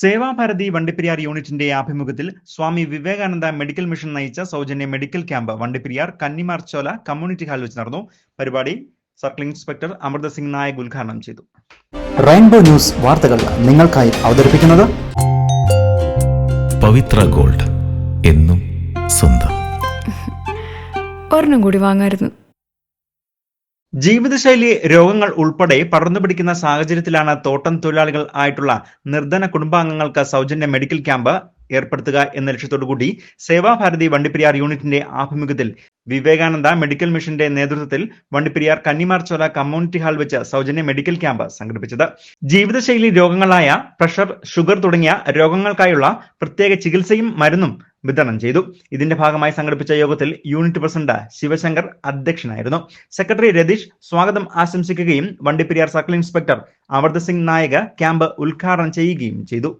സേവാഭാരതി വണ്ടിപ്പെരിയാർ യൂണിറ്റിന്റെ ആഭിമുഖ്യത്തിൽ Swami Vivekananda medical mission നയിച്ച സൗജന്യ medical camp Vandiperiyar Kannimarchola community ഹാളിൽ വെച്ച് നടന്നു. പരിപാടി സർക്കിൾ ഇൻസ്പെക്ടർ അമൃത സിംഗ് നായക് ഉദ്ഘാടനം ചെയ്തു. റെയിൻബോ ന്യൂസ് വാർത്തകൾ നിങ്ങൾക്കായി അവതരിപ്പിക്കുന്നത് പവിത്ര ഗോൾഡ് എന്നും സ്വന്തം. ഒരെണ്ണം കൂടി വാങ്ങായിരുന്നു. ജീവിതശൈലി രോഗങ്ങൾ ഉൾപ്പെടെ പടർന്നു പിടിക്കുന്ന സാഹചര്യത്തിലാണ് തോട്ടം തൊഴിലാളികൾ ആയിട്ടുള്ള നിർധന കുടുംബാംഗങ്ങൾക്ക് സൗജന്യ മെഡിക്കൽ ക്യാമ്പ് ഏർപ്പെടുത്തുക എന്ന ലക്ഷ്യത്തോടു കൂടി സേവാഭാരതി വണ്ടിപ്പെരിയാർ യൂണിറ്റിന്റെ ആഭിമുഖ്യത്തിൽ വിവേകാനന്ദ മെഡിക്കൽ മിഷന്റെ നേതൃത്വത്തിൽ വണ്ടിപ്പെരിയാർ കന്നിമാർച്ചോല കമ്മ്യൂണിറ്റി ഹാൾ വെച്ച് സൗജന്യ മെഡിക്കൽ ക്യാമ്പ് സംഘടിപ്പിച്ചത്. ജീവിതശൈലി രോഗങ്ങളായ പ്രഷർ ഷുഗർ തുടങ്ങിയ രോഗങ്ങൾക്കായുള്ള പ്രത്യേക ചികിത്സയും മരുന്നും വിതരണം ചെയ്തു. ഇതിന്റെ ഭാഗമായി സംഘടിപ്പിച്ച യോഗത്തിൽ യൂണിറ്റ് പ്രസിഡന്റ് ശിവശങ്കർ അധ്യക്ഷനായിരുന്നു. സെക്രട്ടറി രതീഷ് സ്വാഗതം ആശംസിക്കുകയും Vandiperiyar circle inspector അമർദ്ദ Singh Nayak camp ഉദ്ഘാടനം ചെയ്യുകയും ചെയ്തു.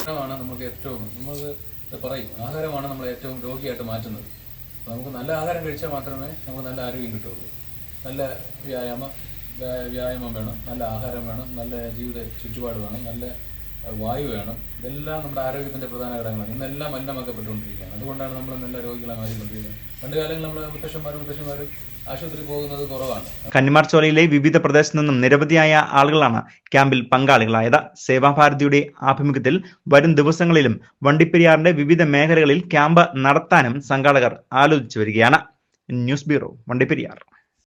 ആഹാരമാണ് നമുക്ക് ഏറ്റവും നമ്മൾ പറയും. ആഹാരമാണ് നമ്മൾ ഏറ്റവും രോഗിയായിട്ട് മാറ്റുന്നത്. അപ്പോൾ നമുക്ക് നല്ല ആഹാരം കഴിച്ചാൽ മാത്രമേ നമുക്ക് നല്ല ആരോഗ്യം കിട്ടുള്ളൂ നല്ല വ്യായാമം വ്യായാമം വേണം നല്ല ആഹാരം വേണം നല്ല ജീവിത ചുറ്റുപാട് വേണം നല്ല വായു വേണം. ഇതെല്ലാം നമ്മുടെ ആരോഗ്യത്തിന്റെ പ്രധാന ഘടകങ്ങളാണ്. ഇന്നെല്ലാം മലിനമാക്കപ്പെട്ടുകൊണ്ടിരിക്കുകയാണ് അതുകൊണ്ടാണ് നമ്മൾ നല്ല രോഗികളെ മാറിക്കൊണ്ടിരിക്കുന്നത് പണ്ട് കാലങ്ങളിൽ നമ്മൾ മുത്തശ്ശന്മാരും മുത്തശ്ശന്മാരും ആശുപത്രി പോകുന്നത് കുറവാണ്. കന്നിമാർ ചോലയിലെ വിവിധ പ്രദേശത്തു നിന്നും നിരവധിയായ ആളുകളാണ് ക്യാമ്പിൽ പങ്കാളികളായത്. സേവാഭാരതിയുടെ ആഭിമുഖ്യത്തിൽ വരും ദിവസങ്ങളിലും വണ്ടിപ്പെരിയാറിന്റെ വിവിധ മേഖലകളിൽ ക്യാമ്പ് നടത്താനും സംഘാടകർ ആലോചിച്ചു വരികയാണ്. News bureau Vandiperiyar.